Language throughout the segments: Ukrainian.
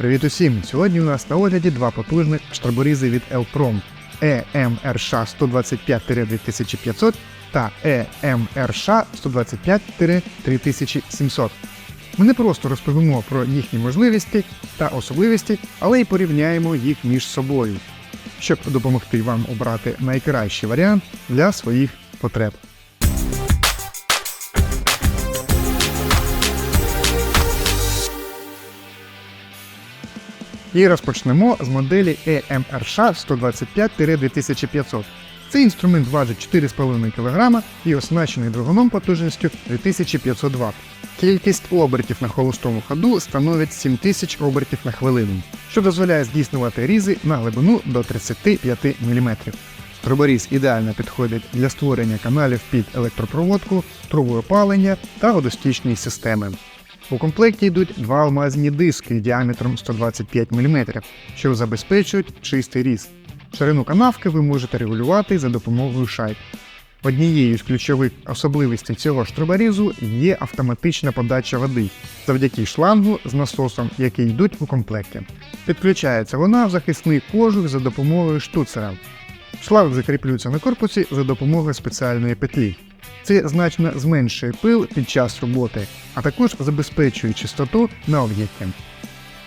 Привіт усім! Сьогодні у нас на огляді два потужних штроборізи від Elprom EMRSH 125-2500 та EMRSH 125-3700. Ми не просто розповімо про їхні можливості та особливості, але й порівняємо їх між собою, щоб допомогти вам обрати найкращий варіант для своїх потреб. І розпочнемо з моделі EMRSH 125-2500. Цей інструмент важить 4,5 кг і оснащений двигуном потужністю 2500 Вт. Кількість обертів на холостому ходу становить 7000 обертів на хвилину, що дозволяє здійснювати різи на глибину до 35 мм. Труборіз ідеально підходить для створення каналів під електропроводку, трубу опалення та водостічні системи. У комплекті йдуть два алмазні диски діаметром 125 мм, що забезпечують чистий різ. Ширину канавки ви можете регулювати за допомогою шайб. Однією з ключових особливостей цього штроборізу є автоматична подача води завдяки шлангу з насосом, які йдуть у комплекті. Підключається вона в захисний кожух за допомогою штуцера. Шланг закріплюється на корпусі за допомогою спеціальної петлі. Це значно зменшує пил під час роботи, а також забезпечує чистоту на об'єкті.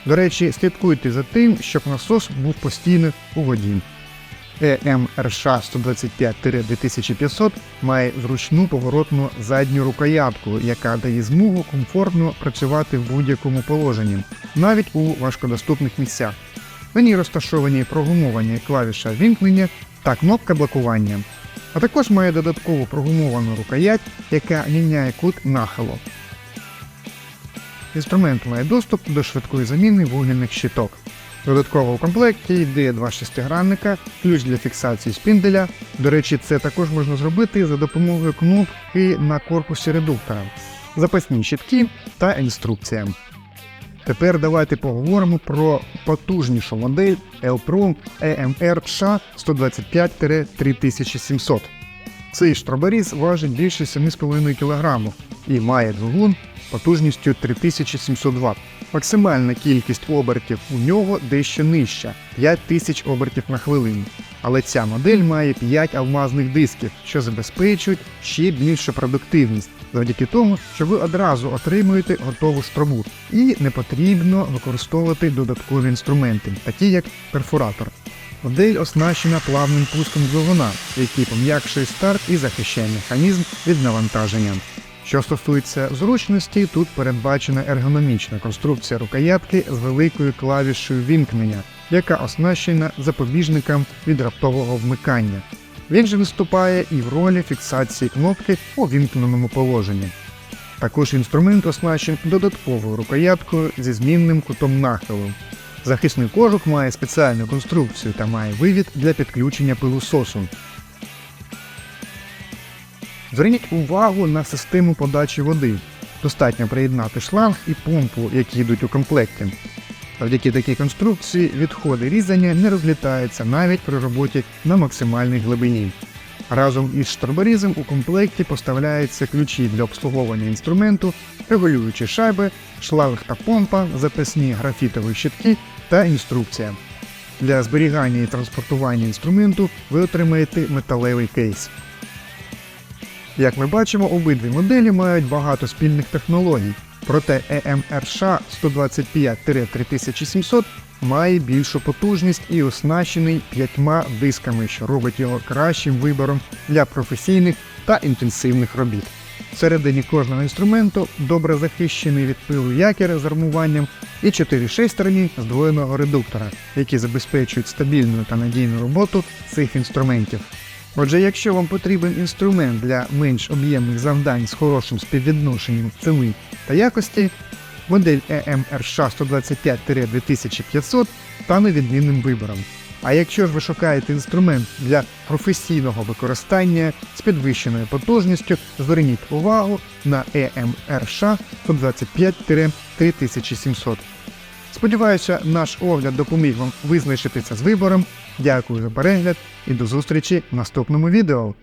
До речі, слідкуйте за тим, щоб насос був постійно у воді. Е EMRSH 125-2500 має зручну поворотну задню рукоятку, яка дає змогу комфортно працювати в будь-якому положенні, навіть у важкодоступних місцях. На ній розташовані прогумовані клавіша вімкнення та кнопка блокування, а також має додаткову прогумовану рукоять, яка міняє кут нахилу. Інструмент має доступ до швидкої заміни вугільних щиток. Додатково у комплекті йде два шестигранника, ключ для фіксації спінделя. До речі, це також можна зробити за допомогою кнопки на корпусі редуктора, запасні щитки та інструкція. Тепер давайте поговоримо про потужнішу модель Elprom EMR 125-3700. Цей штроборіз важить більше 7,5 кг і має двигун потужністю 3700 Вт. Максимальна кількість обертів у нього дещо нижча 5000 обертів на хвилину. Але ця модель має 5 алмазних дисків, що забезпечують ще більшу продуктивність, завдяки тому, що ви одразу отримуєте готову штробу, і не потрібно використовувати додаткові інструменти, такі як перфоратор. Модель оснащена плавним пуском двигуна, який пом'якшує старт і захищає механізм від навантаження. Що стосується зручності, тут передбачена ергономічна конструкція рукоятки з великою клавішею вімкнення, яка оснащена запобіжником від раптового вмикання. Він же виступає і в ролі фіксації кнопки у вімкненому положенні. Також інструмент оснащений додатковою рукояткою зі змінним кутом нахилу. Захисний кожух має спеціальну конструкцію та має вивід для підключення пилососу. Зверніть увагу на систему подачі води. Достатньо приєднати шланг і помпу, які йдуть у комплекті. Завдяки такій конструкції відходи різання не розлітаються навіть при роботі на максимальній глибині. Разом із штроборізом у комплекті поставляються ключі для обслуговування інструменту, регулюючі шайби, шланг та помпа, запасні графітові щитки та інструкція. Для зберігання і транспортування інструменту ви отримаєте металевий кейс. Як ми бачимо, обидві моделі мають багато спільних технологій, проте EMRSH 125-3700 має більшу потужність і оснащений п'ятьма дисками, що робить його кращим вибором для професійних та інтенсивних робіт. Всередині кожного інструменту добре захищений від пилу якір з армуванням і 4 шестерні здвоєного редуктора, які забезпечують стабільну та надійну роботу цих інструментів. Отже, якщо вам потрібен інструмент для менш об'ємних завдань з хорошим співвідношенням ціни та якості, модель EMRSH 125-2500 стане відмінним вибором. А якщо ж ви шукаєте інструмент для професійного використання з підвищеною потужністю, зверніть увагу на EMRSH 125-3700. Сподіваюся, наш огляд допоміг вам визначитися з вибором. Дякую за перегляд і до зустрічі в наступному відео.